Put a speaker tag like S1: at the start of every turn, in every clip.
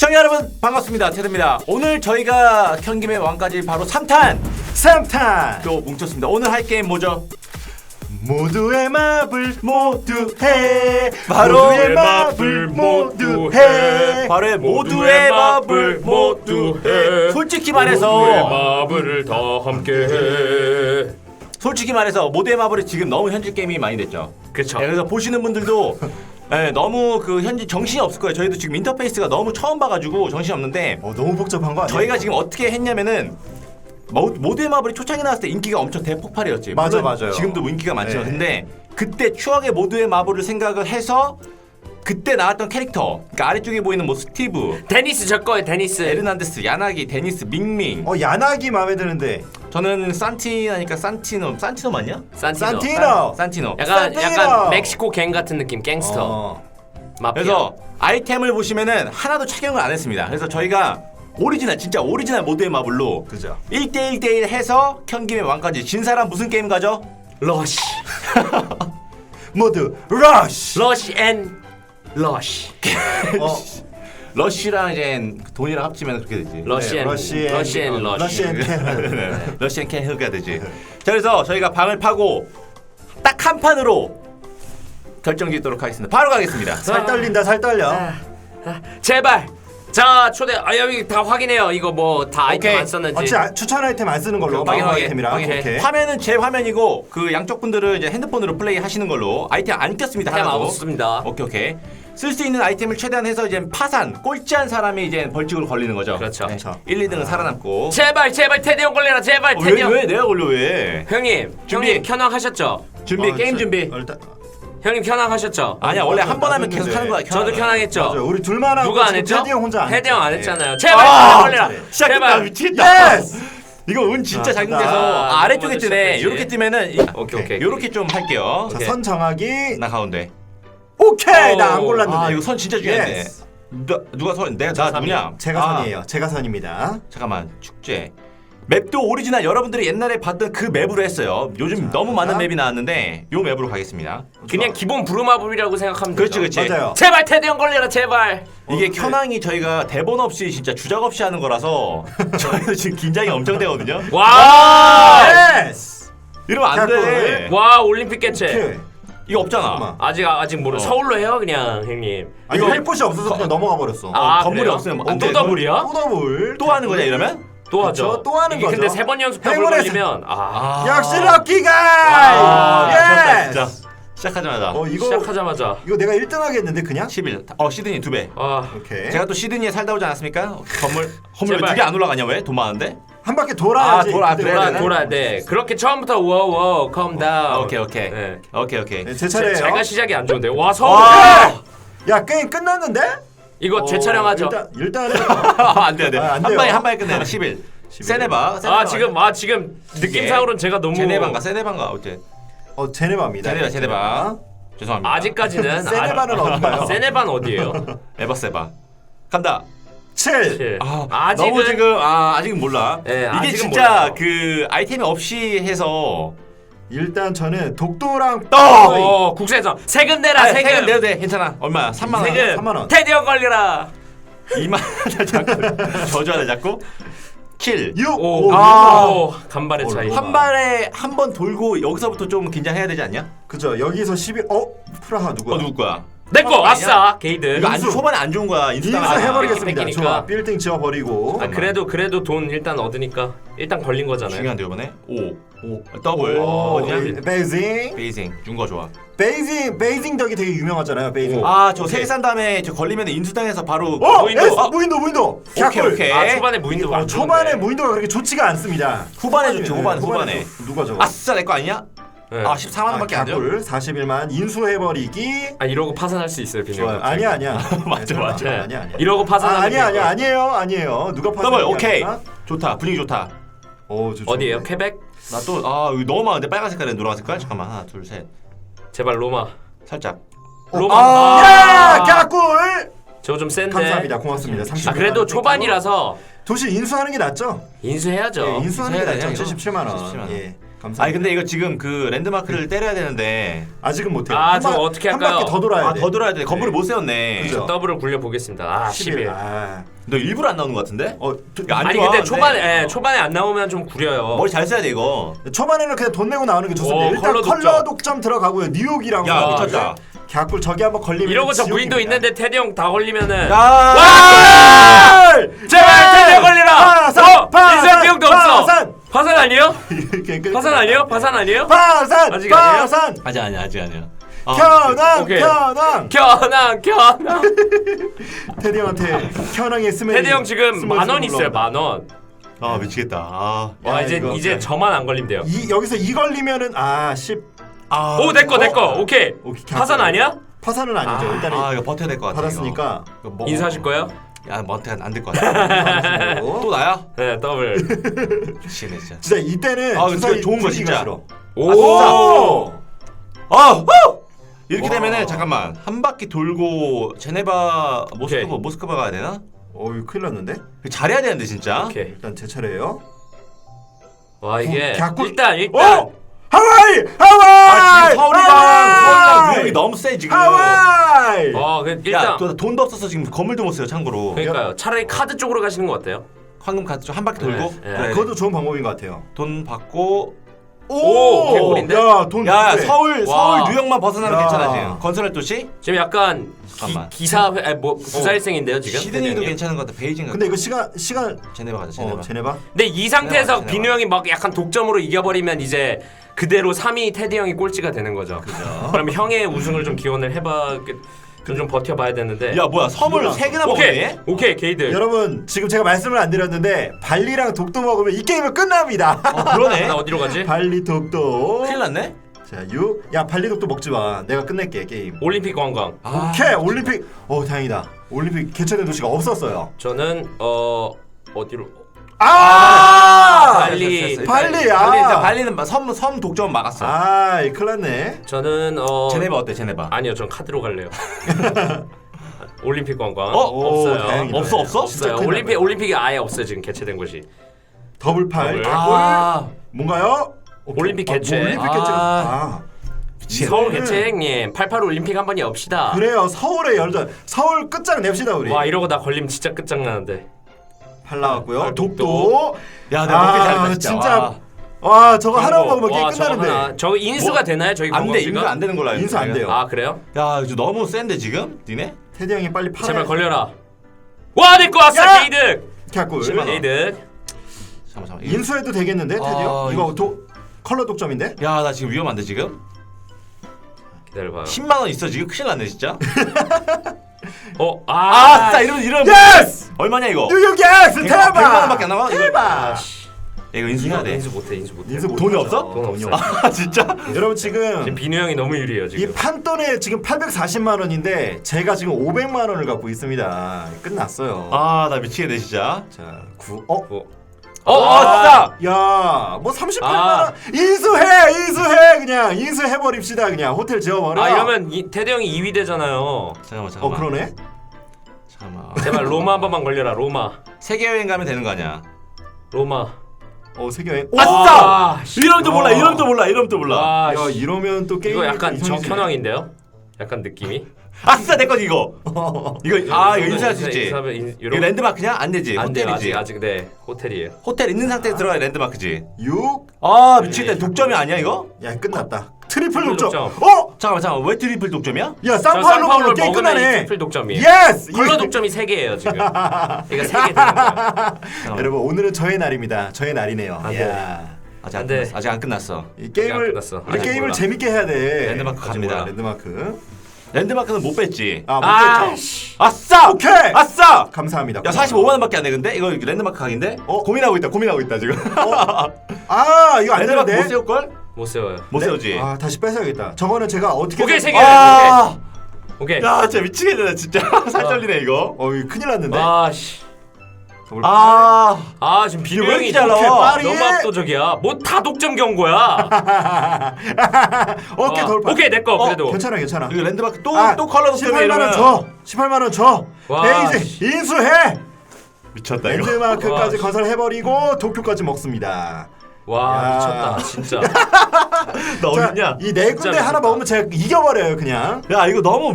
S1: 시청자 여러분 반갑습니다. 테드입니다. 오늘 저희가 경김의 왕까지 바로 3탄!
S2: 3탄!
S1: 또 뭉쳤습니다. 오늘 할 게임 뭐죠?
S2: 모두의 마블 모두 해.
S1: 바로
S2: 모두의 마블 모두 해.
S1: 바로 모두의 마블 모두 해. 솔직히 말해서
S3: 마블을 다 함께 해.
S1: 솔직히 말해서 모두의 마블이 지금 너무 현질 게임이 많이 됐죠?
S3: 그쵸.
S1: 네, 그래서 보시는 분들도 네, 너무 그 현지 정신이 없을 거예요 저희도 지금 인터페이스가 너무 처음 봐가지고 정신이 없는데
S2: 어 너무 복잡한 거 아니야?
S1: 저희가 지금 어떻게 했냐면은 모- 모두의 마블이 초창기 나왔을 때 인기가 엄청 대폭발이었지.
S2: 맞아,
S1: 물론
S2: 맞아요.
S1: 지금도 인기가 많죠.
S2: 네.
S1: 근데 그때 추억의 모두의 마블을 생각을 해서 그때 나왔던 캐릭터, 그러니까 아래쪽에 보이는 뭐 스티브,
S3: 데니스 저 거예요 데니스.
S1: 에르난데스, 야나기, 데니스, 밍밍.
S2: 어 야나기 마음에 드는데
S1: 저는 산티나니까 산티노, 산티노 맞냐?
S3: 산티노.
S2: 산티노
S1: 산티노.
S3: 약간
S2: 산티노.
S3: 약간 멕시코 갱 같은 느낌 갱스터.
S2: 어.
S3: 마피아.
S1: 그래서 아이템을 보시면은 하나도 착용을 안 했습니다. 그래서 저희가 오리지널 진짜 오리지널 모두의 마블로
S2: 그죠
S1: 1대1대1 해서 현김의 왕까지 진 사람 무슨 게임 가죠?
S3: 러쉬.
S2: 모두 러쉬
S3: 러쉬 앤 러쉬.
S2: 어,
S1: 러쉬랑 이제 돈이랑 합치면 그렇게 되지.
S3: 러쉬 앤
S2: 러쉬 앤-
S3: 러쉬 앤 러쉬.
S2: 러쉬 앤 캐논
S1: 네. 러시안 캐흐가 되지. 자 그래서 저희가 방을 파고 딱 한 판으로 결정짓도록 하겠습니다. 바로 가겠습니다.
S2: 살 떨린다 살 떨려
S3: 아, 제발. 자 초대 아 여기 다 확인해요. 이거 뭐 다 아이템
S1: 오케이.
S3: 안 썼는지.
S2: 혹시 아, 추천 아이템 안 쓰는 걸로 마법
S3: 확인,
S2: 아이템이랑
S3: 확인.
S2: 오케이
S1: 화면은 제 화면이고 그 양쪽 분들은 이제 핸드폰으로 플레이 하시는 걸로 아이템 안 꼈습니다.
S3: 아이템
S1: 하나도.
S3: 없습니다.
S1: 오케이 오케이. 쓸 수 있는 아이템을 최대한 해서 이제 파산 꼴찌한 사람이 이제 벌칙으로 걸리는 거죠.
S3: 그렇죠.
S1: 네.
S2: 그렇죠.
S1: 1, 2등은 살아남고.
S3: 제발 제발 테디 형 걸려라 제발
S1: 어,
S3: 테디
S1: 왜,
S3: 형.
S1: 왜 내가 걸려 왜?
S3: 형님
S1: 준비.
S3: 형님 켜낭하셨죠?
S1: 준비
S2: 어,
S1: 게임
S2: 저-
S1: 준비.
S2: 어, 일단
S3: 형님 켜낭하셨죠?
S1: 아니야 원래 한 번 하면
S2: 나도
S1: 계속. 하는 거야.
S3: 저도 켜낭했죠.
S2: 맞아 우리 둘만 하고
S3: 누가 안
S2: 지금
S3: 했죠?
S2: 테디 형 혼자 안
S3: 테디 형 안
S2: 했죠.
S3: 했잖아요. 제발
S1: 아,
S3: 테디 형 걸려라.
S1: 시작했다
S3: 제발.
S1: 미치겠다.
S2: 예스
S1: 이거 운 진짜
S2: 아,
S1: 작용돼서
S3: 됐다.
S1: 아, 아래쪽에
S3: 이거는
S1: 뜨네.
S3: 시작했지.
S1: 이렇게 뜨면은 이-
S3: 오케이 오케이.
S1: 요렇게 좀 할게요.
S2: 자,
S3: 오케이.
S2: 선 정하기
S1: 나 가운데.
S2: 오케이
S3: 오.
S2: 나안 골랐는데
S1: 아 이거 선 진짜 중요한데.
S2: 예스.
S1: 누가 누가 선? 내가 나 누구냐?
S2: 제가
S1: 아,
S2: 선이에요 제가 선입니다
S1: 잠깐만 축제. 맵도 오리지널 여러분들이 옛날에 봤던 그 맵으로 했어요. 요즘
S2: 자,
S1: 너무 많은
S2: 자.
S1: 맵이 나왔는데 요 맵으로 가겠습니다.
S3: 그냥 기본 부루마블이라고 생각하면
S1: 그렇지
S3: 되죠.
S1: 그렇지.
S2: 맞아요
S3: 제발 테디 형 걸려라 제발.
S1: 이게
S2: 어,
S1: 켜낭이 저희가 대본 없이 진짜 주작 없이 하는 거라서 저희도 지금 긴장이 엄청 되거든요.
S3: 와.
S2: 예스
S1: 이러면 안 돼.
S2: 자,
S3: 와 올림픽 개최.
S2: 오케이
S1: 이거 없잖아.
S2: 잠깐만.
S3: 아직 아직 모르.
S1: 어.
S3: 서울로 해요 그냥 형님.
S2: 아니
S1: 이거-
S2: 할 곳이 없어서 그냥 넘어가 버렸어
S3: 아
S1: 건물이
S3: 그래요?
S1: 없으면
S3: 어, 안또
S1: 돼.
S3: 더블이야?
S2: 또 더블
S1: 또 하는 거냐 이러면?
S3: 또 하죠.
S2: 그쵸, 또 하는
S3: 이게
S2: 거죠.
S3: 근데 세 번 연속 더블
S2: 행운의
S3: 걸리면 아.
S2: 역시 럭키
S1: 아,
S2: 가이
S1: 좋다,
S2: 예스
S1: 진짜. 시작하자마자
S2: 어 이거
S3: 시작하자마자.
S2: 이거 내가 1등 하겠는데 그냥
S1: 11. 어 시드니 두 배.
S3: 아.
S2: 오케이
S1: 제가 또 시드니에 살다 오지 않았습니까? 건물 건물
S3: 제발.
S1: 두개 안 올라가냐 왜? 돈 많은데?
S2: 한 바퀴 돌아야지
S1: 아, 돌아,
S2: 그때
S3: 돌아? 돌아야 돼. 그렇게 처음부터 워워.
S1: 아, 오케이 오케이.
S3: 네.
S1: 오케이 오케이.
S2: 네, 제
S3: 제,
S2: 차례예요
S3: 제가 시작이 안 좋은데. 와 서울.
S1: 와!
S2: 야 게임 끝났는데?
S3: 이거
S2: 어,
S3: 재촬영하죠.
S2: 일단 일단은
S1: 안돼 안돼.
S2: 아, 안
S1: 한
S2: 돼요.
S1: 방에 한 방에 끝내는 11. 세네바.
S3: 아 지금 아 지금 느낌상으로는 제가 너무
S1: 제네반가 세네반가 어째?
S2: 어 제네바입니다
S1: 제네바 제네바. 죄송합니다.
S3: 아직까지는
S2: 세네바는
S3: 아-
S2: 어딘가요?
S3: 세네반 어디예요?
S1: 에버세바. 간다.
S2: 7
S3: 칠.
S1: 아,
S3: 아직은
S1: 너무 지금 아 아직은 몰라.
S3: 네,
S1: 이게
S3: 아직은
S1: 진짜
S3: 몰라요.
S1: 그 아이템이 없이 해서
S2: 일단 저는 독도랑
S3: 어 국세청 세금 내라
S1: 아,
S3: 세금.
S1: 세금 내도 돼 괜찮아 얼마야 3만 원
S3: 세금.
S2: 3만 원.
S3: 테디어 걸려라.
S1: 2만 원 자꾸 저주하네 자꾸
S2: 킬6
S3: 오,
S2: 오,
S1: 아.
S3: 오, 간발의 차이.
S1: 한한 발에 한 번 돌고 여기서부터 좀 긴장해야 되지 않냐?
S2: 그죠 여기서 11 어? 프라하 누구야?
S1: 어 누구 거야?
S3: 내거
S1: 아니야?
S3: 아싸 게이드.
S1: 이거 안
S2: 인수.
S1: 초반에 안 좋은 거야 인수
S2: 인수
S1: 당하잖아.
S2: 해버리겠습니다
S3: 뺏기니까.
S2: 좋아 빌딩 지워버리고
S3: 아, 그래도 그래도 돈 일단 얻으니까 일단 걸린 거잖아요.
S1: 중요한데 이번에 5 5 더블
S2: 오,
S1: 어디냐?
S2: 베이징
S1: 베이징 준 거 좋아
S2: 베이징 베이징 덕이 되게 유명하잖아요 베이징
S3: 오.
S1: 아 저
S3: 오케이.
S1: 세개 산 다음에 저 걸리면 인수당해서 바로
S2: 어!
S1: 무인도
S2: 에스!
S1: 아,
S2: 무인도 무인도
S1: 오케이
S2: 갸꿀.
S1: 오케이
S3: 아 초반에 무인도
S2: 어, 초반에 무인도가 그렇게 좋지가 않습니다
S1: 후반에 좋지, 후반에, 후반에.
S2: 또 누가 저거
S1: 아싸 내 거 아니냐?
S3: 네.
S1: 아 14만 원밖에 안 돼.
S2: 갸꿀 41만 인수해버리기
S3: 아 이러고 파산할 수 있어요 비닐.
S2: 좋아요 아니야 아니야
S1: 맞아,
S2: 네.
S1: 맞아.
S2: 아니야 아니야
S3: 이러고
S2: 아,
S3: 파산하는
S2: 아니야
S3: 게
S2: 아니야 아니에요 아니에요 누가 파산
S1: 더블 오케이 좋다 분위기 좋다
S2: 오, 저,
S3: 어디에요?
S2: 좋은데.
S3: 퀘벡?
S1: 나또아 이거 너무 많은데 빨간 색깔에 노란 색깔 잠깐만 하나 둘 셋
S3: 제발 로마.
S1: 살짝
S3: 로마.
S2: 아, 야 갸꿀
S3: 저거 좀 센데.
S2: 감사합니다 고맙습니다 30만
S3: 아 그래도 초반이라서
S2: 도시 인수하는 게 낫죠
S3: 인수해야죠.
S2: 예, 인수하는 게 낫죠
S1: 되냐, 이거?
S2: 77만 원
S1: 77만 원.
S2: 예. 감사합니다.
S1: 아니 근데 이거 지금 그 랜드마크를 때려야 되는데
S2: 아직은 못해요.
S3: 아,
S2: 한
S3: 저
S2: 바-
S3: 어떻게
S2: 한
S3: 할까요?
S2: 바퀴 더 돌아야
S1: 아
S2: 돼.
S1: 더 돌아야 돼 건물을 못 세웠네
S2: 그죠.
S3: 더블을 굴려 보겠습니다. 아
S2: 11.
S3: 11.
S2: 아.
S1: 너 일부러 안 나오는 것 같은데?
S2: 어, 저-
S1: 야, 안
S3: 아니
S1: 좋아,
S3: 근데
S1: 근데.
S3: 초반에 예, 초반에 안 나오면 좀 구려요.
S1: 머리 잘 써야 돼 이거
S2: 초반에는 그냥 돈 내고 나오는 게 좋습니다.
S3: 오,
S2: 일단
S3: 컬러
S2: 컬러
S3: 독점.
S2: 독점, 들어가고요. 뉴욕이랑
S1: 야,
S2: 뭐
S1: 미쳤다.
S2: 갸꿀 저기 한번 걸리면
S3: 이러고 저
S2: 지옥입니다.
S3: 무인도 있는데 테디 형 다 걸리면은
S1: 야
S3: 제발 테디 형 걸리라.
S2: 파산,
S3: 어
S2: 파산,
S3: 인상 비용도 없어.
S2: 파산.
S3: 파산 아니에요? 파산 아니에요? 파산 아니에요?
S2: 파산
S3: 아직 아니에요?
S2: 파산
S1: 아직 아니야 아직 아니야 아,
S2: 켜낭
S3: 오케이.
S2: 켜낭
S3: 견왕.
S2: 테디 형한테 켜낭에 스멜
S3: 테디 형 지금 만 원 있어요 만 원.
S1: 아 미치겠다 아,
S3: 와
S2: 야,
S3: 이제
S2: 이거
S3: 이제. 저만 안 걸리면 돼요.
S2: 이 여기서 이 걸리면은 아 10
S1: 아
S3: 오 내 거 내 거 오케이.
S2: 오케이,
S3: 파산. 아니야?
S2: 파산은 아니죠.
S3: 아,
S2: 일단은
S1: 아 이거 버텨야 될 것 같아
S2: 받았으니까
S1: 이거. 이거 뭐-
S3: 인사하실 거예요?
S1: 야 뭐한테 안 될 것 같아
S2: 또또
S1: 나야?
S3: 네 더블.
S1: 미치겠네 진짜
S2: 진짜 이때는
S1: 아, 근데
S2: 주사위
S1: 좋은 거 진짜.
S2: 싫어.
S3: 오.
S1: 아 후! 이렇게
S2: 와.
S1: 되면은 잠깐만 한 바퀴 돌고 제네바 모스크바
S3: 오케이.
S1: 모스크바 가야 되나?
S2: 어이 큰일 났는데.
S1: 잘해야 되는데 진짜
S3: 오케이.
S2: 일단 제 차례예요.
S3: 와 이게
S2: 갸꿀.
S3: 일단 일단
S2: 오! 하와이! 하와이!
S1: 아 지금 서울이랑 서울이랑
S2: 하와이!
S1: 뉴욕이 너무 세 지금
S2: 하와이!
S3: 어 그,
S1: 야
S3: 일단
S1: 또 돈도 없어서 지금 건물도 못 써요 참고로
S3: 그러니까요. 차라리 카드 쪽으로 가시는 거 어때요?
S1: 황금 카드 좀한 바퀴 돌고
S3: 네, 네.
S2: 그것도 좋은 방법인 것 같아요.
S1: 돈 받고
S3: 오, 개꿀인데?
S2: 야, 돈야두 배.
S1: 서울
S3: 와.
S1: 서울 뉴욕만 벗어나면
S2: 야.
S1: 괜찮아 지금 건설할 도시
S3: 지금 약간
S1: 잠깐만.
S3: 기, 사 아니 뭐 부사일생인데요 지금.
S1: 시드니도? 괜찮은 것 같아 베이징
S2: 근데 이거 시간 시간
S1: 제네바 가자 제네바
S2: 어, 제네바.
S3: 근데 이 상태에서
S1: 지나가,
S3: 비누 형이 막 약간 독점으로 이겨버리면 이제 그대로 3위 테디 형이 꼴찌가 되는 거죠. 그럼 형의 우승을 좀 기원을 해봐 좀, 좀 버텨봐야 되는데.
S1: 야 뭐야 섬을. 세 개나
S3: 오케이
S1: 먹네
S3: 오케이 게이들.
S2: 여러분 지금 제가 말씀을 안 드렸는데 발리랑 독도 먹으면 이 게임은 끝납니다.
S1: 어, 그러네
S3: 나 어디로 가지?
S2: 발리 독도.
S1: 큰일 났네
S2: 자, 6. 야, 발리 독도 먹지 마. 내가 끝낼게 게임.
S3: 올림픽 관광.
S1: 아,
S2: 오케이. 올림픽. 어, 다행이다. 올림픽 개최된 도시가 없었어요.
S3: 저는 어 어디로?
S2: 아!
S3: 발리.
S2: 발리, 아.
S1: 발리 일단 발리는 섬, 섬 독점 막았어
S2: 아, 이 큰일 났네.
S3: 저는 어
S1: 제네바 어때 제네바
S3: 아니요, 전 카드로 갈래요. 올림픽 관광
S1: 어?
S3: 없어요.
S2: 오, 다행이다.
S1: 없어, 없어?
S2: 진짜
S3: 없어요.
S2: 큰일
S3: 올림픽
S2: 났네.
S3: 올림픽이 아예 없어요 지금 개최된 곳이.
S2: 더블 팔.
S3: 더블.
S1: 아
S2: 뭔가요?
S3: 올림픽
S2: 아,
S3: 개최.
S2: 뭐 올림픽 개최.
S1: 아.
S2: 아.
S3: 서울 개최 형님 88 올림픽 한번 엽시다.
S2: 그래요. 서울에 열자. 서울 끝장 냅시다, 우리.
S3: 와 이러고 나 걸리면 진짜 끝장나는데.
S2: 팔 나왔고요.
S3: 아, 독도.
S1: 야 내가 먹기
S2: 아,
S1: 잘했다 진짜,
S2: 진짜.
S1: 와.
S2: 와, 저거 하나 먹으면 게임
S3: 와, 저거
S2: 끝나는데.
S3: 하나. 저거 인수가
S1: 뭐?
S3: 되나요 저희
S1: 안 돼? 인수 안 되는 걸로 알고
S2: 인수 안
S1: 있어,
S2: 돼요.
S3: 아 그래요?
S1: 야 이거 너무 센데 지금 니네
S2: 테디 형이 빨리 팔아.
S3: 제발 걸려라. 와내거 왔어
S2: 야!
S3: 게이득.
S2: 갸꿀.
S1: 10만 원.
S3: 게이득.
S1: 잠깐만 잠깐만
S2: 인수해도 되겠는데, 테디 형?
S1: 아,
S2: 이거
S1: 이거-
S2: 도 컬러 독점인데?
S1: 야 나 지금 위험한데 지금
S3: 기다려봐요.
S1: 10만 원 있어 지금 큰일 났네 진짜
S3: 어? 아,
S1: 아 진짜 이러면 이러면
S2: 예스!
S1: 얼마냐 이거
S2: 뉴욕 예스!
S1: 100만
S2: 대박!
S1: 원밖에 안? 이거-
S2: 대박!
S1: 야, 이거 인수해야 돼
S3: 인수 못해 인수 못해.
S2: 인수 못
S1: 돈이
S2: 하죠.
S1: 없어?
S3: 돈
S2: 돈이
S3: 없어요.
S2: 없어.
S1: 아 진짜
S2: 여러분 지금
S3: 지금 비누 형이 너무 유리해요
S2: 이
S3: 지금.
S2: 판돈에 지금 840만 원인데 제가 지금 500만 원을 갖고 있습니다. 끝났어요.
S1: 아 나 미치겠네 진짜
S2: 자, 9. 어?
S3: 어?
S1: 어,
S3: 어?
S1: 아, 진짜
S2: 야, 뭐 38만
S3: 아.
S2: 원 인수해, 인수해 그냥 인수해 버립시다 그냥 호텔 지어 버려.
S3: 아 이러면 이, 테디 형이 2위 되잖아요.
S1: 잠깐만
S2: 어
S1: 잠깐만
S2: 그러네.
S1: 잠깐만
S3: 제발 로마 한 번만 걸려라 로마.
S1: 세계 여행 가면 되는 거 아니야
S3: 로마.
S2: 어 세계 여행.
S1: 아싸!
S3: 아, 씨.
S1: 이름도 몰라
S2: 와.
S1: 이름도 몰라 이름도 몰라
S3: 와,
S2: 야
S3: 씨.
S2: 이러면 또 게임
S3: 이거 약간 정현왕인데요? 약간 느낌이.
S1: 아싸 내 거지 이거 이거 아 이거 인수할 수 있지
S3: 인수하면 인-
S1: 이거 랜드마크냐? 안 되지
S3: 안 돼요
S1: 호텔이지
S3: 아직 아직 네 호텔이에요.
S1: 호텔 있는 상태에서 들어가야 랜드마크지
S2: 6.
S1: 아 미치겠다 독점이 아니야 이거?
S2: 야 끝났다. 트리플
S3: 트리플
S2: 독점.
S3: 독점.
S2: 어?
S1: 잠깐만 잠깐만 왜 트리플 독점이야?
S3: 야저
S2: 쌍파울로 먹으면 게임
S3: 먹으면 이
S2: 끝나네.
S3: 트리플 독점이에요.
S2: 예스.
S3: 컬러
S2: 이-
S3: 독점이 3 개예요 지금. 그러니까 3개 되는 거예요.
S2: 여러분 오늘은 저의 날입니다. 저의 날이네요.
S3: 안 돼.
S2: 야.
S1: 아직 안
S3: 안 돼.
S1: 끝났어 아직 안 끝났어
S2: 이 게임을
S3: 끝났어.
S2: 우리
S3: 아직
S2: 게임을
S3: 몰라.
S2: 재밌게 해야 돼.
S1: 랜드마크 갑니다.
S2: 몰라, 랜드마크.
S1: 랜드마크는 못 뺐지
S2: 아,
S3: 아,
S2: 못했죠.
S3: 씨.
S1: 아싸!
S2: 오케이.
S1: 아싸!
S2: 감사합니다.
S1: 야 45만 원밖에 안 되는데? 이거 랜드마크 각인데?
S2: 어?
S1: 고민하고 있다 고민하고 있다 지금
S2: 아, 이거 안
S1: 랜드마크
S2: 되는데.
S1: 못 세울 걸?
S3: 못 세워요.
S1: 못
S2: 네?
S1: 세우지
S2: 아, 다시 뺏어야겠다. 저거는 제가 어떻게
S3: 오케이, 세 개.
S1: 아!
S3: 오케이.
S1: 야 진짜 미치겠네 진짜 살 떨리네 이거
S2: 어, 이거 큰일 났는데.
S3: 아 씨.
S2: 더블
S3: 아아 지금 비누
S1: 왜
S3: 형이
S1: 이렇게 잘 나와?
S3: 너무
S2: 파리에?
S3: 압도적이야. 뭐 다 독점 경고야.
S2: 오케이,
S3: 어,
S2: 돌파.
S3: 오케이 내 거
S1: 어,
S3: 그래도.
S2: 괜찮아, 괜찮아.
S1: 이거 랜드마크 또또
S2: 아,
S1: 컬러 독점이
S2: 18만 원
S1: 이러면
S2: 줘. 18만 원 줘.
S3: 와,
S2: 베이지
S3: 씨.
S2: 인수해.
S1: 미쳤다 이거
S2: 랜드마크까지
S3: 와, 씨.
S2: 건설해 버리고 도쿄까지 먹습니다.
S3: 와
S2: 야.
S3: 미쳤다 진짜.
S1: 너
S2: 자,
S1: 어딨냐?
S2: 이네 군데
S3: 미쳤다.
S2: 하나 먹으면 제가 이겨버려요 그냥.
S1: 야 이거 너무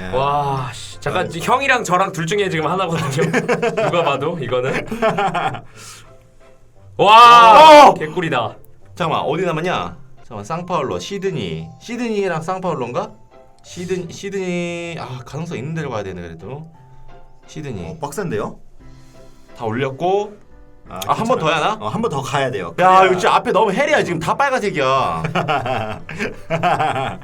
S2: 야.
S3: 와 씨, 잠깐 형이랑 저랑 둘 중에 지금 하나거든요. 누가 봐도 이거는. 와
S1: 어!
S3: 개꿀이다.
S1: 잠깐만 어디 남았냐? 잠깐만 상파울로 시드니 시드니랑 상파울로인가? 시드 시드니 아 가능성 있는 데로 가야 되네 그래도 시드니
S2: 어, 빡센데요?
S1: 다 올렸고 아, 한
S2: 괜찮아요.
S1: 번더 해야 하나?
S2: 어, 한 번 더 가야 돼요.
S1: 야 이거 진짜 앞에 너무 헬이야 지금 다 빨간색이야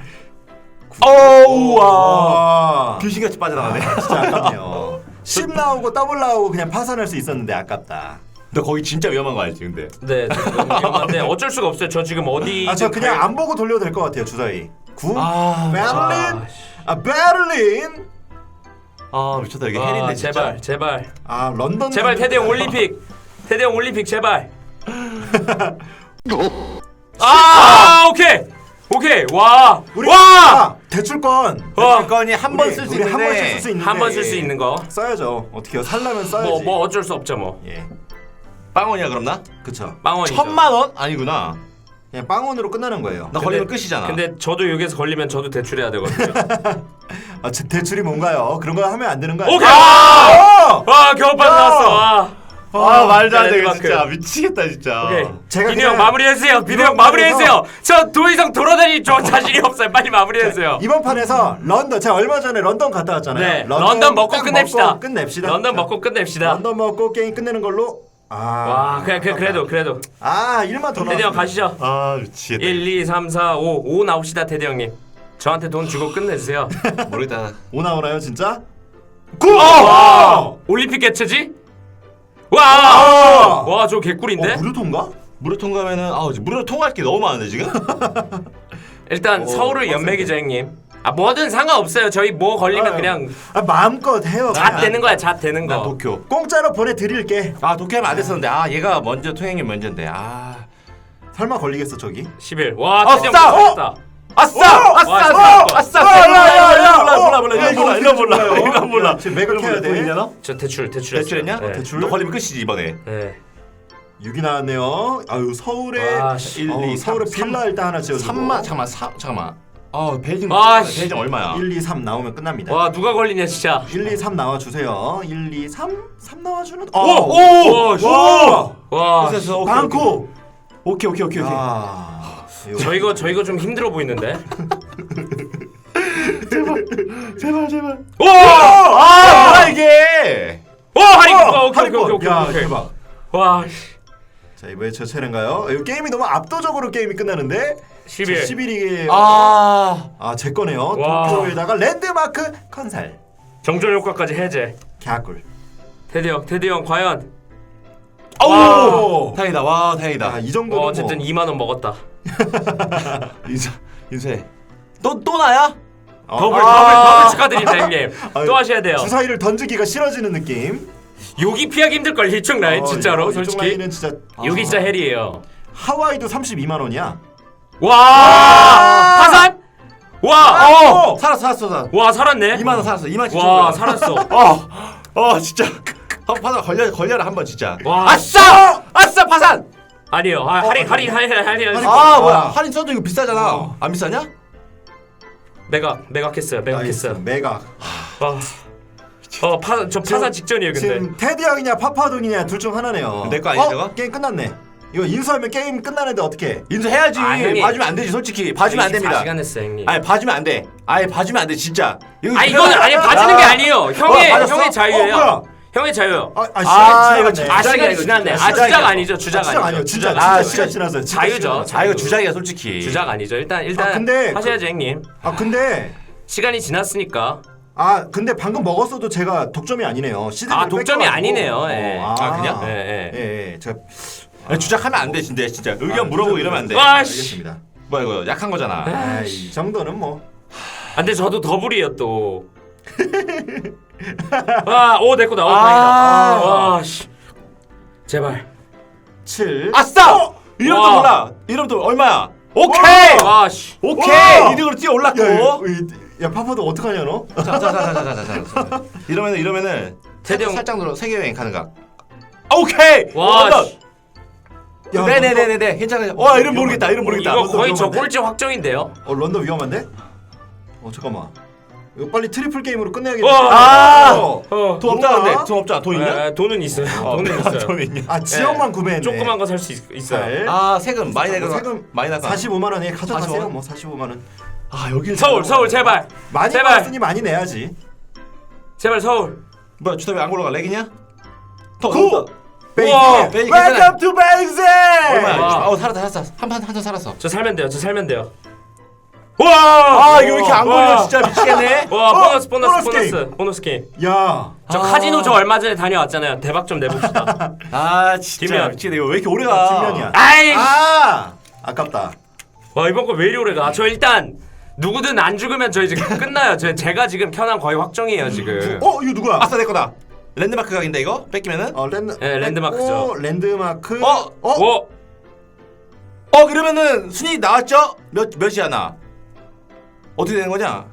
S1: 어우 와
S2: 와.
S1: 귀신같이 빠져나가네
S2: 진짜 아깝네요. 10 나오고 더블 나오고 그냥 파산할 수 있었는데 아깝다.
S1: 너 거기 진짜 위험한 거 알지 근데
S3: 네 지금 위험한데 어쩔 수가 없어요. 저 지금 어디?
S2: 아 저 그냥 안 보고 돌려도 될 것 같아요 주사위.
S1: 9아
S2: 베를린 아 베를린
S1: 아 미쳤다
S3: 아,
S1: 헬인데 진짜
S3: 제발 제발
S2: 아 런던
S3: 제발 테대형 올림픽 테대형 올림픽 제발. 아 오케이 오케이 와
S2: 우리
S3: 와!
S2: 아, 대출권
S3: 와!
S1: 건이 한번
S2: 우리-
S1: 쓸수
S2: 우리 한
S1: 있는데
S2: 쓸수 있는데
S3: 한 번 쓸수 있는 거.
S2: 써야죠. 어떻게요? 살려면 써야지.
S3: 뭐 뭐 어쩔 수 없죠 뭐.
S2: 예,
S1: 빵원이야 그럼 나?
S2: 그쵸.
S3: 빵원이죠.
S1: 천만 원? 아니구나
S2: 그냥 빵원으로 끝나는 거예요.
S1: 나 걸리면 끝이잖아
S3: 근데 저도 여기서 걸리면 저도 대출해야 되거든요.
S2: 아, 제- 대출이 뭔가요? 그런 거 하면 안 되는 거
S3: 오케이.
S2: 아니에요?
S3: 아!
S2: 어!
S3: 와 겨우판
S2: 야!
S3: 나왔어. 와.
S1: 아 말도 안돼
S3: 랜드마크.
S1: 진짜 미치겠다 진짜
S3: 오케이.
S2: 제가
S3: 비누 형
S2: 그냥
S3: 마무리해주세요. 비누 형
S2: 이번
S3: 마무리해주세요. 저 더 이상 돌아다닐 저 자신이 없어요. 빨리 마무리해주세요.
S2: 이번 판에서 런던 제가 얼마 전에 런던 갔다 왔잖아요.
S3: 네, 런던 먹고
S2: 딱
S3: 끝냅시다.
S2: 먹고 끝냅시다.
S3: 런던
S2: 자,
S3: 먹고 끝냅시다.
S2: 런던 먹고 게임 끝내는 걸로. 아,
S3: 와, 그래, 그래, 그래도 그래도
S2: 아, 1만 더
S3: 테디 형
S2: 나왔습니다.
S3: 가시죠.
S1: 아 미치겠다
S3: 1, 2, 3, 4, 5, 5 나옵시다 테디 형님. 저한테 돈 주고 끝내주세요.
S1: 모르겠다
S2: 오 나 오나요, 진짜?
S1: 구!
S3: 와! 올림픽 개최지? 와! 와, 저 개꿀인데?
S2: 어, 무료통가?
S1: 무료 통과하면은 아 무료 통과할 게 너무 많은데 지금?
S3: 일단
S2: 오,
S3: 서울을. 연맥이죠 형님. 아 뭐든 상관없어요. 저희 뭐 걸리면. 그냥
S2: 아, 마음껏 해요.
S3: 잣. 되는 거야, 잣 되는
S1: 난
S3: 거.
S1: 도쿄
S2: 공짜로 보내드릴게.
S1: 아 도쿄 하면 안 됐었는데 아 얘가 먼저 통행이 먼저인데 아
S2: 설마 걸리겠어 저기?
S3: 11. 와,
S1: 어,
S3: 테디 형
S1: 싸!
S3: 못했다.
S1: 아싸!
S3: 와,
S1: 아싸!
S3: 진짜.
S1: 아싸!
S2: 야, 야, 야, 야,
S1: 몰라 몰라
S2: 어,
S1: 몰라
S2: 야,
S1: 이거 몰라
S2: 이거
S1: 이거 몰라
S2: 어떻게
S1: 이거?
S2: 몰라 야, 지금 맥을 캐야 돼.
S1: 보이냐 너?
S3: 저 대출 대출했어요.
S1: 대출했냐?
S3: 네.
S2: 대출?
S1: 너 걸리면 끝이지 이번에
S3: 네.
S2: 6이 나왔네요. 아유 서울에
S3: 와, 씨.
S1: 1,
S2: 어우,
S1: 2, 3
S2: 서울에 빌라 일단 하나 지어주고
S1: 3만 잠깐만 3 잠깐만 아 베이징
S3: 아, 씨.
S1: 베이징 얼마야?
S2: 1, 2, 3 나오면 끝납니다.
S3: 와, 누가 걸리냐 진짜.
S2: 1, 2, 3 나와 주세요. 1, 2, 3, 3 나와 주는.
S1: 오!
S2: 어,
S1: 오!
S3: 씨.
S1: 와!
S3: 와.
S1: 됐어, 오케이,
S2: 방코.
S1: 오케이 오케이 오케이 오케이
S2: 아,
S3: 저 이거 저 이거 좀 힘들어 보이는데.
S1: 제발 제발
S3: 오!
S1: 아 뭐야 이게
S3: 오, 하리코.
S2: 어,
S3: 오케이, 오케이. 오케이, 오케이,
S2: 야,
S3: 오케이.
S2: 대박.
S3: 와, 씨.
S2: 자 이번에 저 차례인가요? 이거 게임이 너무 압도적으로 게임이 끝나는데
S3: 11.
S2: 11이
S1: 아
S2: 아제 거네요.
S3: 와.
S2: 도쿄에다가 랜드마크 컨살
S3: 정전 효과까지 해제.
S2: 개꿀.
S3: 테디 형, 테디 형 과연
S1: 아우 다행이다 와 다행이다
S2: 야이 정도는
S3: 어, 어쨌든
S2: 뭐.
S3: 2만 원 먹었다.
S1: 인수 인수해 또 또 나야?
S2: 어,
S3: 더블
S2: 아,
S3: 더블 더블 축하드립니다, 형님.
S2: 아유,
S3: 또 하셔야 돼요.
S2: 주사위를 던지기가 싫어지는 느낌.
S3: 여기 피하기 힘들 걸 이쪽 라인
S2: 어,
S3: 진짜로
S2: 이쪽
S3: 솔직히.
S2: 라인은 진짜
S3: 여기 진짜 헬이에요.
S2: 하와이도 32만 원이야.
S3: 와! 파산? 와!
S1: 어 살았어 살았어 살았어
S3: 와, 살았네.
S1: 2만 원 살았어 2만 7천
S3: 와, 살았어.
S1: 어 어 진짜 한 파산 걸려 걸려라 한번 진짜
S3: 와.
S1: 아싸 아싸 파산
S3: 아니요. 아, 할인 할인 할인 할인. 할인.
S1: 아
S2: 아.
S1: 뭐야 할인 써도 이거 비싸잖아 안 비싸냐?
S3: 매각 매각했어요. 매각했어요.
S2: 메가.
S3: 와. 어, 파, 저 파산 직전이에요, 근데.
S2: 지금 테디 형이냐 파파동이냐 둘 중 하나네요.
S1: 내거 아니야,
S2: 어?
S1: 저거?
S2: 게임 끝났네. 이거 인수하면 게임 끝나는데 어떻게?
S1: 인수해야지
S3: 아, 형님.
S1: 봐주면 안 되지 솔직히 봐주면 안 됩니다
S3: 24시간 했어요, 형님.
S1: 아니 봐주면 안 돼 아예 봐주면 안 돼 진짜 이거
S3: 아, 이거는 아니 봐주는 게 아니에요. 형의
S2: 어?
S3: 형의 자유예요.
S2: 어, 뭐야?
S3: 형의 자유.
S2: 아, 아,
S1: 아,
S2: 시간
S1: 이거.
S3: 아, 시간이 지났네. 아.
S1: 주작
S3: 아니죠. 주작
S2: 아, 주작
S3: 아니죠. 주작
S1: 아,
S2: 시간
S1: 진짜.
S2: 지났어요. 진짜
S3: 자유죠.
S1: 아 이거 주작이야 솔직히
S3: 주작 아니죠. 일단 일단
S2: 아, 근데
S3: 하셔야죠, 형님.
S2: 아 근데
S3: 시간이 지났으니까.
S2: 아 근데 방금 먹었어도 제가 독점이 아니네요. 시드
S3: 아, 독점이 아니네요. 예.
S1: 아, 그냥?
S3: 예, 예.
S2: 예, 예. 제가
S1: 아니, 주작하면 안 돼 진짜 진짜 의견
S2: 아,
S1: 물어보고 이러면 안 돼
S3: 와, 씨.
S2: 알겠습니다.
S1: 뭐야 이거 약한 거잖아
S2: 아, 이 정도는 뭐
S3: 아, 근데 저도 더블이에요, 또. 아, 오, 내 거다. 오,
S1: 아.
S3: 다행이다. 와, 씨. 제발.
S2: 7.
S1: 아싸 이러면 또
S3: 와.
S1: 몰라 이러면 또 얼마야 오케이
S3: 와, 씨.
S1: 오케이
S2: 와.
S1: 이득으로 뛰어 올랐고
S2: 야, 야, 이- 야 파파도 어떡하냐 너?
S1: 자자자자자자자 이러면 이러면은
S3: 세대 형-
S1: 살짝 눌러 세계 여행 가능각 오케이
S3: 와,
S1: 런던.
S3: 씨.
S2: 야,
S1: 네네네네 네 괜찮아요. 와 이름 모르겠다. 이름 모르겠다.
S3: 이거
S2: 런던
S3: 거의 저
S2: 위험한데?
S3: 꼴찌 확정인데요.
S2: 어 런던 위험한데? 어 잠깐만. 이거 빨리 트리플 게임으로 끝내야겠다.
S1: 아!
S2: 어.
S3: 어.
S1: 돈 없다
S2: 뭐야?
S1: 근데 돈 없잖아. 돈 있냐?
S3: 에, 돈은 있어요. 돈은 있어요.
S1: 돈 있냐?
S2: 아 지역만 구매했네.
S3: 조그만 거 살 수 있어요.
S2: 네.
S1: 아 세금 많이
S2: 뭐
S1: 내가
S2: 세금
S1: 많이 나가.
S2: 45만 원에 가져가세요.
S1: 45만?
S2: 뭐 45만 원.
S1: 아 여기
S3: 서울 서울 제발
S2: 많이
S3: 제발
S2: 받았으니 많이 내야지.
S3: 제발 서울.
S1: 뭐야 주탑이 안 올라가 렉이냐? 더
S2: 구!
S1: 우와, 베이징 괜찮아.
S2: Welcome to 베이징.
S1: 얼마야?
S3: 와.
S1: 어 살았다 살았어. 한판한판 살았어.
S3: 저 살면 돼요. 저 살면 돼요.
S1: 와! 아 이거 왜 이렇게 안 걸려?
S3: 와.
S1: 진짜 미치겠네.
S3: 와
S2: 어,
S3: 보너스 보너스
S2: 보너스
S3: 보너스 보너스 게임.
S2: 야.
S3: 저
S1: 아.
S3: 카지노 저 얼마 전에 다녀왔잖아요. 대박 좀 내봅시다.
S1: 아 진짜
S3: 뒷면.
S1: 미치겠네. 이거 왜 이렇게 오래 가?
S2: 뒷면이야.
S3: 아이
S2: 아 아깝다.
S3: 와 이번 거 왜 이리 오래 가? 저 일단 누구든 안 죽으면 저희 지금 끝나요. 저 제가 지금 편한 거의 확정이에요 지금.
S2: 어 이거 누구야?
S1: 아싸 내 거다. 랜드마크 각인데 이거 뺏기면은?
S2: 어 랜드.
S3: 네, 랜드마크죠.
S2: 어, 랜드마크.
S1: 어?
S2: 어?
S3: 어?
S1: 어 그러면은 순위 나왔죠? 몇 몇이야 나? 어떻게 되는 거냐?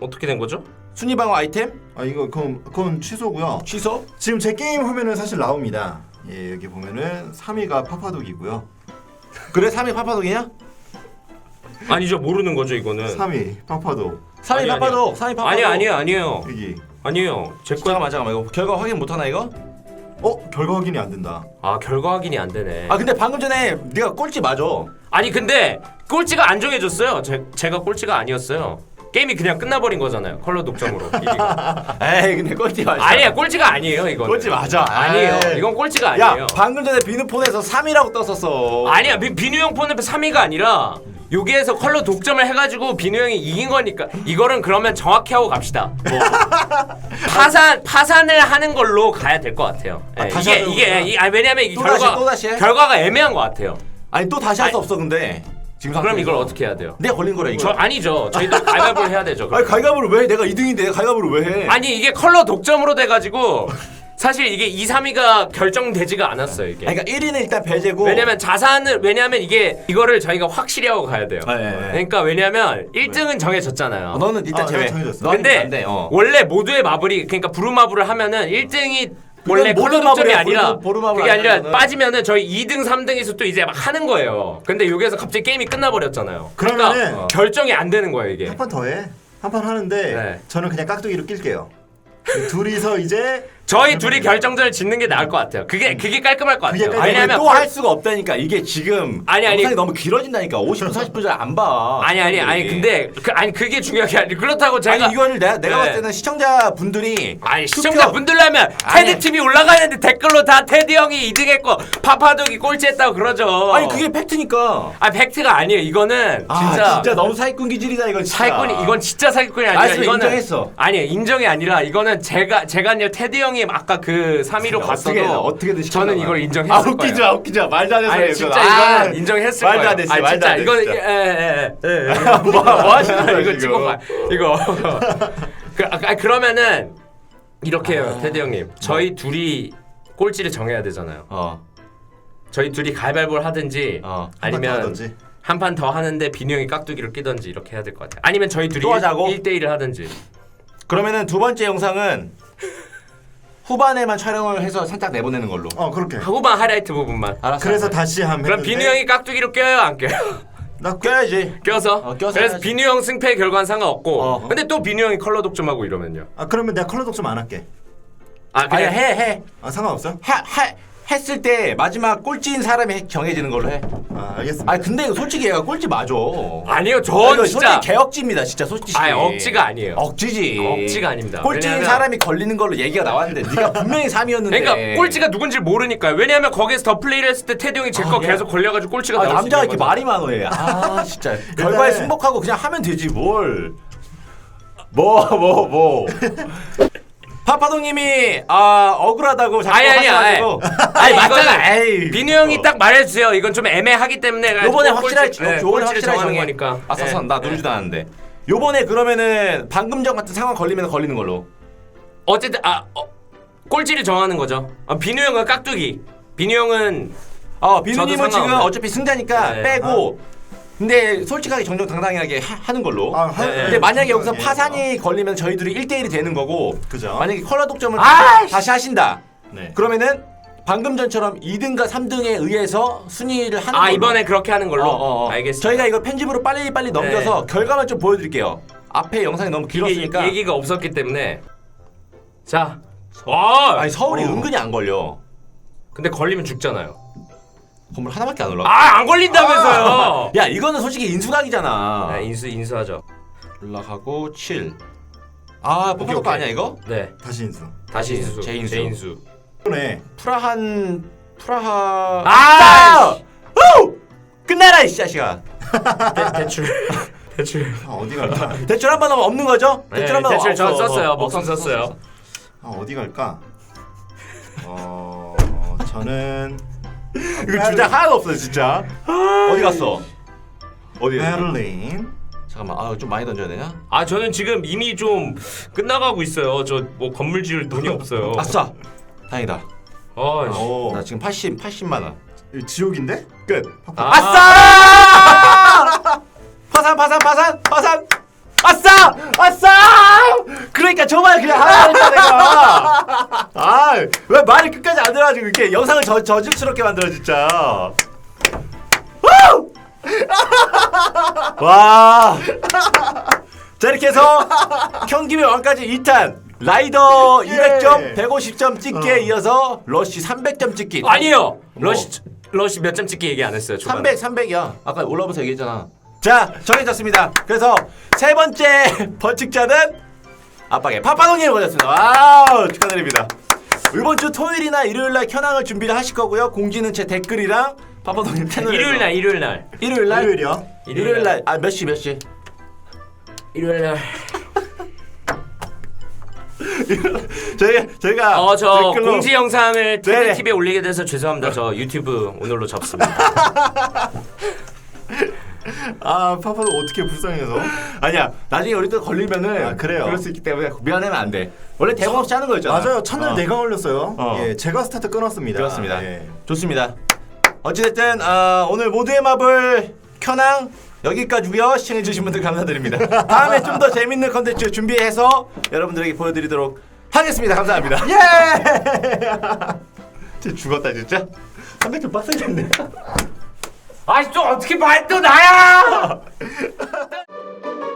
S3: 어떻게 된 거죠?
S1: 순위 방어 아이템
S2: 아 이거 그건 그건 취소고요.
S1: 취소?
S2: 지금 제 게임 화면은 사실 나옵니다. 예 여기 보면은 3위가 파파독이고요.
S1: 그래 3위 파파독이냐?
S3: 아니죠 모르는 거죠 이거는.
S2: 3위 파파독
S1: 3위
S3: 아니,
S1: 파파독 3위 파파독
S3: 아니 아니에요 아니에요
S2: 여기.
S3: 아니에요. 제 거.
S1: 잠깐만 잠깐만 이거 결과 확인 못 하나 이거?
S2: 어 결과 확인이 안 된다.
S3: 아 결과 확인이 안 되네.
S1: 아 근데 방금 전에 네가 꼴찌 맞아
S3: 아니 근데 꼴찌가 안 정해졌어요. 제, 제가 꼴찌가 아니었어요. 게임이 그냥 끝나버린 거잖아요. 컬러 독점으로. 이기고.
S1: 에이 근데 꼴찌 맞아
S3: 아니야 꼴찌가 아니에요 이거.
S1: 꼴찌 맞아
S3: 아니에요.
S1: 에이.
S3: 이건 꼴찌가
S1: 야
S3: 아니에요.
S1: 방금 전에 비누폰에서 3위라고 떴었어
S3: 아니야 비, 비누 형 폰에 3위가 아니라 여기에서 컬러 독점을 해가지고 비누 형이 이긴 거니까 이거는 그러면 정확히 하고 갑시다. 뭐. 파산 파산을 하는 걸로 가야 될 것 같아요. 예,
S2: 다시
S3: 이게
S2: 하는
S3: 이게
S2: 거구나.
S3: 이, 아, 왜냐면 이게
S1: 또 다시,
S3: 결과
S1: 또 다시 해?
S3: 결과가 애매한 것 같아요.
S1: 아니 또 다시 할 수 없어 근데 지금
S3: 그럼
S1: 상태에서.
S3: 이걸 어떻게 해야 돼요?
S1: 내가 걸린 거라 이거
S3: 저 아니죠. 저희도 가위바위보를 해야 되죠.
S1: 아니
S3: 그럼.
S1: 가위바위보를 왜 해? 내가 2등인데 가위바위보를 왜 해?
S3: 아니 이게 컬러 독점으로 돼가지고 사실 이게 2, 3위가 결정되지가 않았어요 이게.
S1: 아니, 그러니까 1위는 일단 배제고
S3: 왜냐면 자산을 왜냐면 이게 이거를 저희가 확실히 하고 가야 돼요.
S1: 네, 네, 네.
S3: 그러니까 왜냐면 1등은 정해졌잖아요.
S1: 어, 너는 일단
S2: 아,
S1: 제외
S2: 내가 정해졌어.
S1: 너는
S3: 근데
S1: 안 돼, 어.
S3: 원래 모두의 마블이 그러니까 부루마블을 하면은 1등이 원래
S1: 그건
S3: 컬러 독점이
S1: 모르마블이야,
S3: 아니라 그게 아니라. 빠지면은 저희 2등 3등에서 또 이제 막 하는 거예요. 근데 여기에서 갑자기 게임이 끝나버렸잖아요. 그러니까
S2: 그러면은
S3: 어, 결정이 안 되는 거예요 이게.
S2: 한 판 더 해. 한 판 하는데
S3: 네.
S2: 저는 그냥 깍두기로 낄게요. 둘이서 이제
S3: 저희 둘이 결정전을 짓는 게 나을 것 같아요. 그게 그게 깔끔할 것 같아요. 왜냐면
S1: 또할 수가 없다니까 이게 지금
S3: 아니, 아니.
S1: 영상이 너무 길어진다니까 50분 40분 잘안 봐.
S3: 아니 아니 아니 근데 그 아니 그게 중요한 게 아니 그렇다고 제가
S1: 아니 이거를 내가 내가
S3: 네.
S1: 봤을 때는 시청자 분들이
S3: 아니 시청자 분들라면
S1: 아니.
S3: 테디 TV 올라가는데 댓글로 다 테디 형이 2등했고 파파독이 꼴찌했다고 그러죠.
S1: 아니 그게 팩트니까.
S3: 아 팩트가 아니에요. 이거는
S1: 아,
S3: 진짜,
S1: 진짜 너무 사기꾼 기질이다 이건 진짜.
S3: 사기꾼이 이건 진짜 사기꾼이 아니라 이거는
S1: 인정했어.
S3: 아니 인정이 아니라 이거는 제가 제가요 테디 형이 아까 그 3위로
S1: 어떻게 어떻게든
S3: 저는 이걸 인정했을
S1: 아
S3: 거예요.
S1: 웃기지 마 웃기지 마 말도 안 해서
S3: 아니 진짜
S1: 이건. 아,
S3: 인정했을
S1: 말도
S3: 거예요.
S1: 안 됐어,
S3: 아니,
S1: 말도
S3: 진짜
S1: 안
S3: 이거
S1: 됐어.
S3: 예예예 예.
S1: 뭐, 뭐 하시는 거야,
S3: 이거
S1: 지금?
S3: 찍어봐. 이거 그, 아, 그러면은 이렇게 해요, 테디 형님. 저희 둘이 꼴찌를 정해야 되잖아요.
S1: 어.
S3: 저희 둘이 가위바위보를 하든지
S1: 어.
S3: 아니면. 한 판 더 하는데 비누 형이 깍두기를 끼든지 이렇게 해야 될 것 같아요. 아니면 저희 둘이
S1: 또 하자고?
S3: 1대1을 하든지.
S1: 그러면은 두 번째 영상은 후반에만 촬영을 해서 살짝 내보내는 걸로.
S2: 어 그렇게.
S3: 후반 하이라이트 부분만.
S1: 알았어.
S2: 그래서 다시 함.
S3: 그럼 비누 형이 깍두기로 껴요, 안 껴요?
S2: 나
S1: 껴야지.
S3: 껴서.
S1: 어, 껴서
S3: 그래서
S1: 해야지.
S3: 비누 형 승패 결과는 상관없고.
S1: 어.
S3: 근데 또 비누 형이 컬러 독점하고 이러면요.
S2: 아 그러면 내가 컬러 독점 안 할게.
S3: 아,
S1: 아니
S3: 그냥
S1: 해 해.
S2: 아 상관없어?
S1: 하, 하, 했을 때 마지막 꼴찌인 사람이 정해지는 걸로 해.
S2: 아 알겠습니다.
S1: 아니 근데 이거 솔직히 얘가 꼴찌 맞아.
S3: 아니요,
S1: 아,
S3: 전
S1: 이거
S3: 진짜
S1: 솔직히 개억지입니다 진짜 솔직히.
S3: 아니, 억지가 아니에요.
S1: 억지지.
S3: 억지가 아닙니다.
S1: 꼴찌인
S3: 왜냐면-
S1: 사람이 걸리는 걸로 얘기가 나왔는데 네가 분명히 3위였는데.
S3: 그러니까 꼴찌가 누군지 모르니까요. 왜냐하면 거기서 더 플레이를 했을 때 테디 형이 제 거
S1: 아, 예.
S3: 계속 걸려가지고 꼴찌가
S1: 아,
S3: 나올
S1: 남자가
S3: 수
S1: 이렇게
S3: 있는
S1: 말이 많어 얘. 아 진짜 결과에 승복하고 그냥 하면 되지 뭘. 뭐 뭐 뭐. 파파동님이 아 억울하다고 자꾸
S3: 아니, 아니,
S1: 하셔가지고
S3: 아니,
S1: 아니 맞잖아
S3: 이거는
S1: 에이
S3: 비누 형이 딱 말해주세요. 이건 좀 애매하기 때문에
S1: 요번에
S3: 꼴찌-
S1: 확실할
S3: 네,
S1: 요번에 확실할
S3: 정하는
S1: 정해.
S3: 거니까.
S1: 아 사선
S3: 네,
S1: 나
S3: 네.
S1: 누르지도 않았는데 요번에 그러면은 방금 전 같은 상황 걸리면 걸리는 걸로
S3: 어쨌든 아 어, 꼴찌를 정하는 거죠. 아, 비누 형은 깍두기. 비누 형은
S1: 어 비누님은 지금
S3: 상관없네.
S1: 어차피 승자니까
S3: 네.
S1: 빼고 근데 솔직하게 정정당당하게 하, 는 걸로
S2: 아, 하-
S3: 네.
S1: 근데 만약에 여기서
S2: 예.
S1: 파산이 걸리면 저희들이 1대1이 되는 거고
S2: 그죠?
S1: 만약에 컬러 독점을
S3: 아이씨.
S1: 다시 하신다
S2: 네.
S1: 그러면은 방금 전처럼 2등과 3등에 의해서 순위를 하는
S3: 아
S1: 걸로.
S3: 이번에 그렇게 하는 걸로.
S1: 어, 어, 어.
S3: 알겠습니다.
S1: 저희가 이거 편집으로 빨리 빨리 넘겨서
S3: 네.
S1: 결과만 좀 보여드릴게요. 앞에 영상이 너무 길었으니까.
S3: 얘기 가 없었기 때문에. 자. 아
S1: 아니 서울이
S2: 어.
S1: 은근히 안 걸려.
S3: 근데 걸리면 죽잖아요.
S1: 건물 하나밖에 안 올라.
S3: 아안 걸린다면서요.
S1: 야 이거는 솔직히 인수각이잖아.
S3: 네, 인수 인수하죠.
S1: 올라가고 7. 아
S2: 오케이,
S1: 퍼퍼도 거
S2: 오케이.
S1: 아니야 이거?
S3: 네.
S2: 다시 인수.
S3: 다시 인수.
S1: 재인수.
S3: 재인수.
S2: 네.
S1: 프라한 프라하.
S3: 아!
S1: 후! 끝나라 이 자식아.
S3: 대, 대출. 대출.
S2: 아, 어디 갈까?
S1: 대출 한 번 하면 없는 거죠?
S3: 네,
S1: 대출 한 번
S3: 대출 저
S1: 없어,
S3: 썼어요.
S1: 없어,
S3: 썼어요.
S2: 아, 어디 갈까? 어, 저는
S1: 이거 주제 하나도 없어 진짜. 어디 갔어? 어디?
S2: 베를린.
S1: 잠깐만. 아 좀 많이 던져야 되냐?
S3: 아 저는 지금 이미 좀 끝나가고 있어요. 저 뭐 건물 지을 돈이 없어요.
S1: 아싸. 다행이다.
S3: 아, 씨.
S2: 오,
S1: 나 지금 80 80만 원.
S2: 이거 지옥인데?
S1: 끝.
S3: 아.
S1: 아싸! 파산 파산 파산 파산. 아싸! 아싸! 그러니까 저말 그냥 하라 했다 내가. 아, 왜 말이 끝까지 안 들어가지고 이렇게 영상을 저, 저질스럽게 만들어 진짜. 우! 와. 자 이렇게 해서 경기의 왕까지 2탄 라이더 200점, 150점 찍기에
S2: 어.
S1: 이어서 러쉬 300점 찍기.
S3: 아니에요. 러시 러시 몇 점 찍기 얘기 안 했어요. 초반에.
S1: 300, 300이야. 아까 올라오면서 얘기했잖아. 자, 정해졌습니다. 그래서 세 번째 벌칙자는 아빠의 파파동님을 걸렸습니다. 와우, 축하드립니다. 이번 주 토요일이나 일요일 날 현황을 준비를 하실 거고요. 공지는 제 댓글이랑 파파동님 채널에
S3: 일요일 날 일요일 날
S1: 일요일 날
S2: 일요일이요?
S1: 일요일 날 아 몇 시 몇 시?
S3: 일요일 날.
S1: 저희 저희가
S3: 어 저
S1: 댓글로
S3: 공지 영상을
S1: 네네.
S3: TV에 올리게 돼서 죄송합니다. 저 유튜브 오늘로 접습니다.
S2: 아, 파파도 어떻게 불쌍해서?
S1: 아니야. 나중에 우리 또 걸리면은
S2: 아, 그래요?
S1: 그럴 수 있기 때문에 미안하면 안 돼. 원래 대본 없이 하는 거였잖아.
S2: 맞아요. 첫날
S1: 어.
S2: 내가 올렸어요.
S1: 어.
S2: 예, 제가 스타트 끊었습니다.
S1: 그렇습니다.
S2: 예.
S1: 좋습니다. 어찌됐든 어, 오늘 모두의 마블 켜낭 여기까지고요. 시청해주신 분들 감사드립니다. 다음에 좀 더 재밌는 컨텐츠 준비해서 여러분들에게 보여드리도록 하겠습니다. 감사합니다. 예! 진짜 죽었다 진짜. 한백 좀 빡세겠네.
S3: 아좀 어떻게 말또 나야?